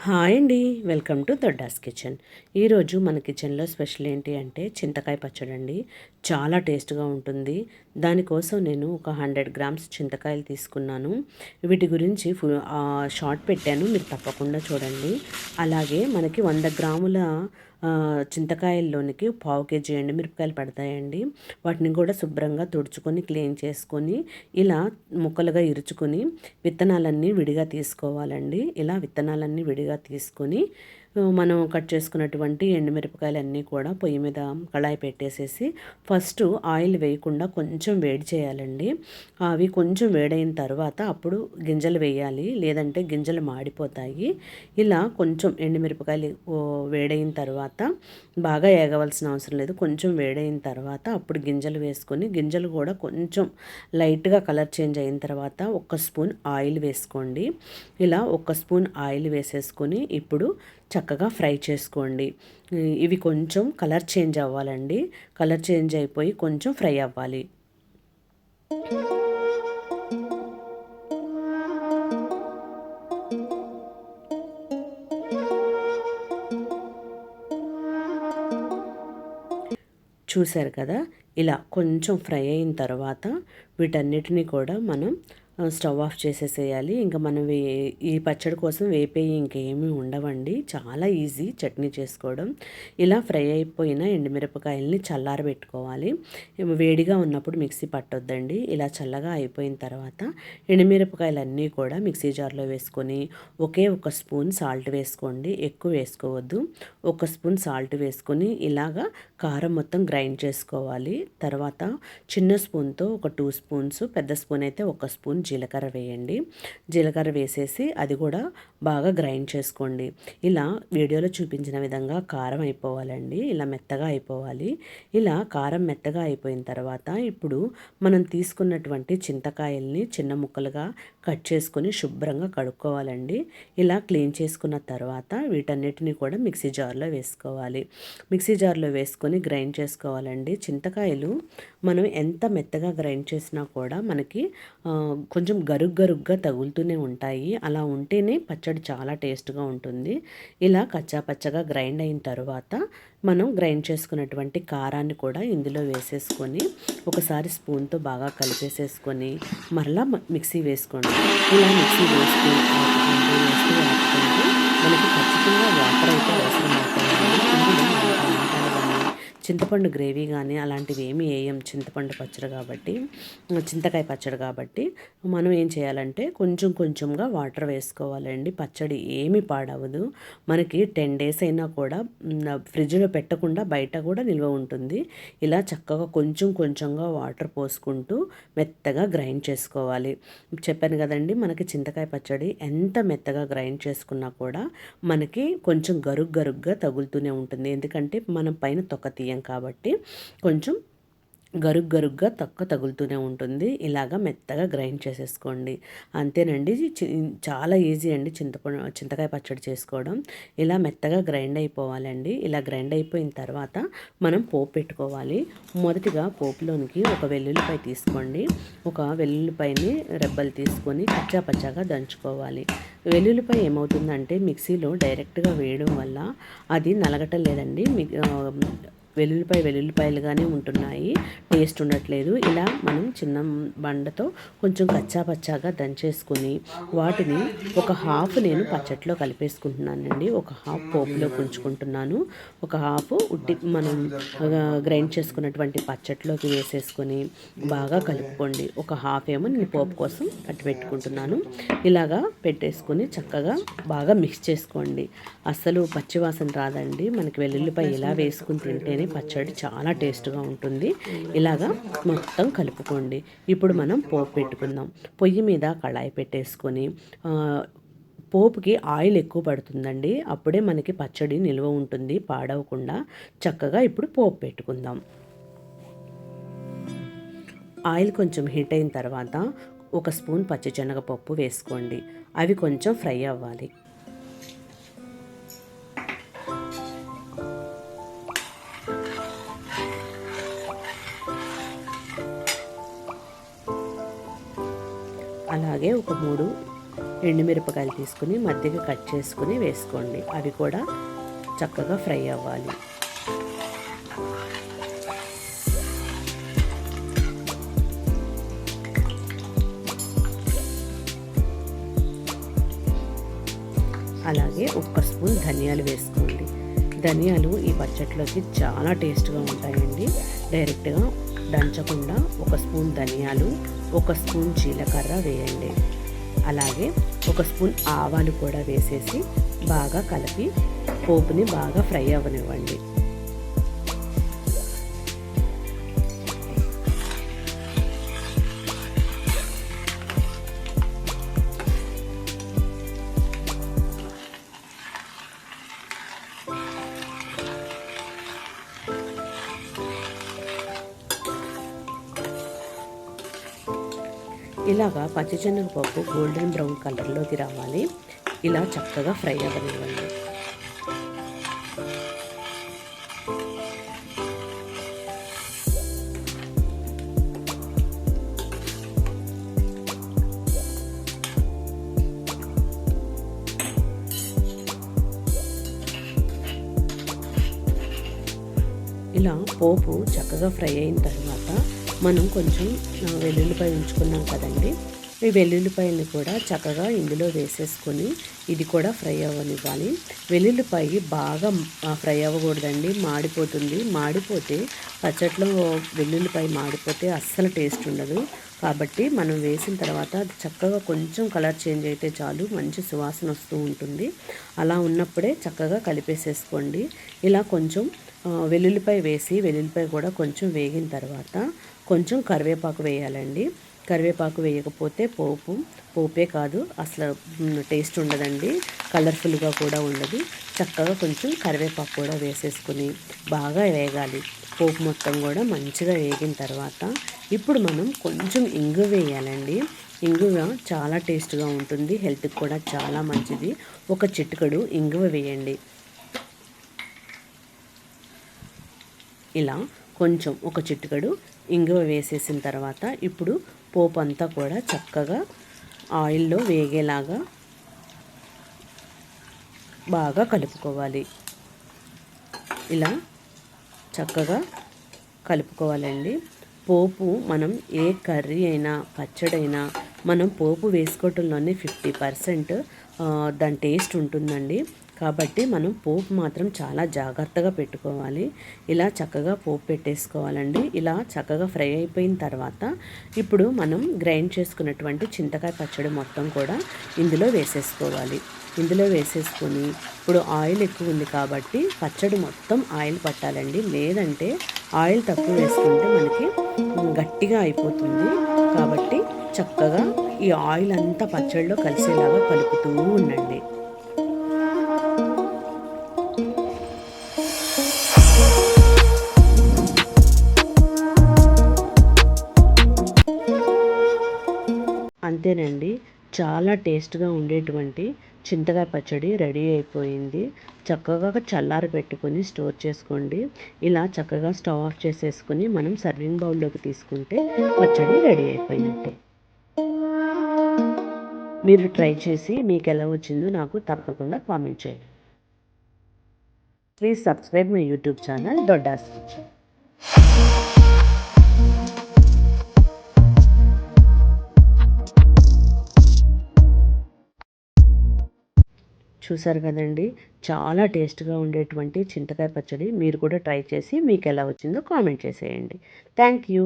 Hi అండి. Welcome to Doddas kitchen. ఈరోజు మన కిచెన్లో స్పెషల్ ఏంటి అంటే చింతకాయ పచ్చడి అండి. చాలా టేస్ట్గా ఉంటుంది. దానికోసం నేను ఒక హండ్రెడ్ గ్రామ్స్ చింతకాయలు తీసుకున్నాను. వీటి గురించి ఫు- షార్ట్ పెట్టాను. మీరు తప్పకుండా చూడండి. అలాగే మనకి వంద గ్రాముల చింతకాయల్లోనికి పావు కేజీ ఎండుమిరపకాయలు పడతాయండి. వాటిని కూడా శుభ్రంగా తుడుచుకొని క్లీన్ చేసుకొని ఇలా ముక్కలుగా ఇరుచుకొని విత్తనాలన్నీ విడిగా తీసుకోవాలండి. ఇలా విత్తనాలన్నీ విడిగా తీసుకొని మనం కట్ చేసుకున్నటువంటి ఎండుమిరపకాయలన్నీ కూడా పొయ్యి మీద కళాయి పెట్టేసేసి ఫస్ట్ ఆయిల్ వేయకుండా కొంచెం వేడి చేయాలండి. అవి కొంచెం వేడైన తర్వాత అప్పుడు గింజలు వేయాలి. లేదంటే గింజలు మాడిపోతాయి. ఇలా కొంచెం ఎండుమిరపకాయలు వేడైన తర్వాత బాగా ఏగవలసిన అవసరం లేదు. కొంచెం వేడైన తర్వాత అప్పుడు గింజలు వేసుకొని గింజలు కూడా కొంచెం లైట్గా కలర్ చేంజ్ అయిన తర్వాత ఒక స్పూన్ ఆయిల్ వేసుకోండి. ఇలా ఒక స్పూన్ ఆయిల్ వేసేసుకొని ఇప్పుడు చక్కగా ఫ్రై చేసుకోండి. ఇవి కొంచెం కలర్ చేంజ్ అవ్వాలండి. కలర్ చేంజ్ అయిపోయి కొంచెం ఫ్రై అవ్వాలి. చూశారు కదా? ఇలా కొంచెం ఫ్రై అయిన తర్వాత వీటన్నిటిని కూడా మనం స్టవ్ ఆఫ్ చేసేసేయాలి. ఇంకా మనం వే ఈ పచ్చడి కోసం వేపేయి ఇంకేమీ ఉండవండి. చాలా ఈజీ చట్నీ చేసుకోవడం. ఇలా ఫ్రై అయిపోయిన ఎండుమిరపకాయల్ని చల్లారబెట్టుకోవాలి. వేడిగా ఉన్నప్పుడు మిక్సీ పట్టొద్దండి. ఇలా చల్లగా అయిపోయిన తర్వాత ఎండుమిరపకాయలన్నీ కూడా మిక్సీ జార్లో వేసుకొని ఒకే ఒక స్పూన్ సాల్ట్ వేసుకోండి. ఎక్కువ వేసుకోవద్దు. ఒక స్పూన్ సాల్ట్ వేసుకొని ఇలాగా కారం మొత్తం గ్రైండ్ చేసుకోవాలి. తర్వాత చిన్న స్పూన్తో ఒక టూ స్పూన్స్ పెద్ద స్పూన్ అయితే ఒక స్పూన్ జీలకర్ర వేయండి. జీలకర్ర వేసేసి అది కూడా బాగా గ్రైండ్ చేసుకోండి. ఇలా వీడియోలో చూపించిన విధంగా కారం అయిపోవాలండి. ఇలా మెత్తగా అయిపోవాలి. ఇలా కారం మెత్తగా అయిపోయిన తర్వాత ఇప్పుడు మనం తీసుకున్నటువంటి చింతకాయల్ని చిన్న ముక్కలుగా కట్ చేసుకొని శుభ్రంగా కడుక్కోవాలండి. ఇలా క్లీన్ చేసుకున్న తర్వాత వీటన్నిటిని కూడా మిక్సీ జార్లో వేసుకోవాలి. మిక్సీ జార్లో వేసుకొని గ్రైండ్ చేసుకోవాలండి. చింతకాయలు మనం ఎంత మెత్తగా గ్రైండ్ చేసినా కూడా మనకి కొంచెం గరుగ్ గరుగ్గా తగులుతూనే ఉంటాయి. అలా ఉంటేనే పచ్చడి చాలా టేస్ట్గా ఉంటుంది. ఇలా కచ్చా పచ్చగా గ్రైండ్ అయిన తర్వాత మనం గ్రైండ్ చేసుకున్నటువంటి కారాన్ని కూడా ఇందులో వేసేసుకొని ఒకసారి స్పూన్తో బాగా కలిపేసేసుకొని మరలా మిక్సీ వేసుకోండి. ఇలా మిక్సీ వేసుకొని ఆపుకుంటూ మనకి ఖచ్చితంగా వాటర్ అయితే అవసరం అవుతాయండి ఇందులో మనకి టమాటాలు కానీ చింతపండు గ్రేవీ కానీ అలాంటివి ఏమి వేయం. చింతపండు పచ్చడి కాబట్టి చింతకాయ పచ్చడి కాబట్టి మనం ఏం చేయాలంటే కొంచెం కొంచెంగా వాటర్ వేసుకోవాలండి. పచ్చడి ఏమి పాడవదు. మనకి టెన్ డేస్ అయినా కూడా ఫ్రిడ్జ్లో పెట్టకుండా బయట కూడా నిల్వ ఉంటుంది. ఇలా చక్కగా కొంచెం కొంచెంగా వాటర్ పోసుకుంటూ మెత్తగా గ్రైండ్ చేసుకోవాలి. చెప్పాను కదండి మనకి చింతకాయ పచ్చడి ఎంత మెత్తగా గ్రైండ్ చేసుకున్నా కూడా మనకి కొంచెం గరుగ్ గరుగ్గా తగులుతూనే ఉంటుంది. ఎందుకంటే మనం పైన తొక్క తీయం కాబట్టి కొంచెం గరుగ్ గరుగ్గా తక్కువ తగులుతూనే ఉంటుంది. ఇలాగా మెత్తగా గ్రైండ్ చేసేసుకోండి. అంతేనండి చాలా ఈజీ అండి చింతపండు చింతకాయ పచ్చడి చేసుకోవడం. ఇలా మెత్తగా గ్రైండ్ అయిపోవాలండి. ఇలా గ్రైండ్ అయిపోయిన తర్వాత మనం పోపు పెట్టుకోవాలి. మొదటిగా పోపులోనికి ఒక వెల్లుల్లిపాయ తీసుకోండి. ఒక వెల్లుల్లిపాయని రెబ్బలు తీసుకొని కచ్చా పచ్చాగా దంచుకోవాలి. వెల్లుల్లిపాయ ఏమవుతుందంటే మిక్సీలో డైరెక్ట్గా వేయడం వల్ల అది నలగటం లేదండి. వెల్లుల్లిపాయ వెల్లుల్లిపాయలుగానే ఉంటున్నాయి. టేస్ట్ ఉండట్లేదు. ఇలా మనం చిన్న బండతో కొంచెం కచ్చా పచ్చాగా దంచేసుకుని వాటిని ఒక హాఫ్ నేను పచ్చట్లో కలిపేసుకుంటున్నానండి. ఒక హాఫ్ పోపులో ఉంచుకుంటున్నాను ఒక హాఫ్ ఉట్టి మనం గ్రైండ్ చేసుకున్నటువంటి పచ్చట్లోకి వేసేసుకొని బాగా కలుపుకోండి. ఒక హాఫ్ ఏమో నేను పోపు కోసం అట్టు పెట్టుకుంటున్నాను. ఇలాగా పెట్టేసుకొని చక్కగా బాగా మిక్స్ చేసుకోండి. అస్సలు పచ్చివాసన రాదండి. మనకి వెల్లుల్లిపాయ ఇలా వేసుకుని తింటేనే పచ్చడి చాలా టేస్ట్గా ఉంటుంది. ఇలాగా మొత్తం కలుపుకోండి. ఇప్పుడు మనం పోపు పెట్టుకుందాం. పొయ్యి మీద కళాయి పెట్టేసుకొని పోపుకి ఆయిల్ ఎక్కువ పడుతుందండి. అప్పుడే మనకి పచ్చడి నిల్వ ఉంటుంది పాడవకుండా చక్కగా ఇప్పుడు పోపు పెట్టుకుందాం. ఆయిల్ కొంచెం హీట్ అయిన తర్వాత ఒక స్పూన్ పచ్చిశనగపప్పు వేసుకోండి. అవి కొంచెం ఫ్రై అవ్వాలి. అలాగే ఒక మూడు ఎండుమిరపకాయలు తీసుకుని మధ్యగా కట్ చేసుకుని వేసుకోండి. అవి కూడా చక్కగా ఫ్రై అవ్వాలి. అలాగే ఒక్క స్పూన్ ధనియాలు వేసుకోండి. ధనియాలు ఈ పచ్చట్లోకి చాలా టేస్ట్గా ఉంటాయండి. డైరెక్ట్గా దంచకుండా ఒక స్పూన్ ధనియాలు ఒక స్పూన్ జీలకర్ర వేయండి. అలాగే ఒక స్పూన్ ఆవాలు కూడా వేసేసి బాగా కలిపి పోపుని బాగా ఫ్రై అవ్వనివ్వండి. ఇలాగా పచ్చిశనగపప్పు గోల్డెన్ బ్రౌన్ కలర్లోకి రావాలి. ఇలా చక్కగా ఫ్రై అవ్వనివ్వండి. ఇలా పోపు చక్కగా ఫ్రై అయిన తర్వాత మనం కొంచెం వెల్లుల్లిపాయ ఉంచుకున్నాం కదండి. ఈ వెల్లుల్లిపాయని కూడా చక్కగా ఇందులో వేసేసుకొని ఇది కూడా ఫ్రై అవ్వనివ్వాలి. వెల్లుల్లిపాయ బాగా ఫ్రై అవ్వకూడదండి. మాడిపోతుంది. మాడిపోతే పచ్చట్లో వెల్లుల్లిపాయ మాడిపోతే అస్సలు టేస్ట్ ఉండదు. కాబట్టి మనం వేసిన తర్వాత అది చక్కగా కొంచెం కలర్ చేంజ్ అయితే చాలు. మంచి సువాసన వస్తూ ఉంటుంది. అలా ఉన్నప్పుడే చక్కగా కలిపేసేసుకోండి. ఇలా కొంచెం వెల్లుల్లిపాయ వేసి వెల్లుల్లిపాయ కూడా కొంచెం వేగిన తర్వాత కొంచెం కరివేపాకు వేయాలండి. కరివేపాకు వేయకపోతే పోపు పోపే కాదు అసలు టేస్ట్ ఉండదండి. కలర్ఫుల్గా కూడా ఉండదు. చక్కగా కొంచెం కరివేపాకు కూడా వేసేసుకుని బాగా వేగాలి. పోపు మొత్తం కూడా మంచిగా వేగిన తర్వాత ఇప్పుడు మనం కొంచెం ఇంగు వేయాలండి. ఇంగువ చాలా టేస్ట్గా ఉంటుంది. హెల్త్కి కూడా చాలా మంచిది. ఒక చిటికడు ఇంగువ వేయండి. ఇలా కొంచెం ఒక చిటికడు ఇంగువ వేసేసిన తర్వాత ఇప్పుడు పోపు అంతా కూడా చక్కగా ఆయిల్లో వేగేలాగా బాగా కలుపుకోవాలి. ఇలా చక్కగా కలుపుకోవాలండి. పోపు మనం ఏ కర్రీ అయినా పచ్చడైనా మనం పోపు వేసుకోవటంలోనే ఫిఫ్టీ పర్సెంట్ దాని టేస్ట్ ఉంటుందండి. కాబట్టి మనం పోపు మాత్రం చాలా జాగ్రత్తగా పెట్టుకోవాలి. ఇలా చక్కగా పోపు పెట్టేసుకోవాలండి. ఇలా చక్కగా ఫ్రై అయిపోయిన తర్వాత ఇప్పుడు మనం గ్రైండ్ చేసుకున్నటువంటి చింతకాయ పచ్చడి మొత్తం కూడా ఇందులో వేసేసుకోవాలి. ఇందులో వేసేసుకొని ఇప్పుడు ఆయిల్ ఎక్కువ ఉంది కాబట్టి పచ్చడి మొత్తం ఆయిల్ పట్టాలండి. లేదంటే ఆయిల్ తక్కువ వేసుకుంటే మనకి గట్టిగా అయిపోతుంది. కాబట్టి చక్కగా ఈ ఆయిల్ అంతా పచ్చడిలో కలిసేలాగా కలుపుతూ ఉండండి. అంతేనండి చాలా టేస్ట్గా ఉండేటువంటి చింతకాయ పచ్చడి రెడీ అయిపోయింది. చక్కగా చల్లారి పెట్టుకొని స్టోర్ చేసుకోండి. ఇలా చక్కగా స్టవ్ ఆఫ్ చేసేసుకుని మనం సర్వింగ్ బౌల్లోకి తీసుకుంటే పచ్చడి రెడీ అయిపోయినట్టే. మీరు ట్రై చేసి మీకు ఎలా వచ్చిందో నాకు తప్పకుండా కామెంట్ చేయండి. Please subscribe my YouTube channel Doddas. చూసారు కదండి. చాలా టేస్ట్గా ఉండేటువంటి చింతకాయ పచ్చడి మీరు కూడా ట్రై చేసి మీకు ఎలా వచ్చిందో కామెంట్ చేసేయండి. Thank you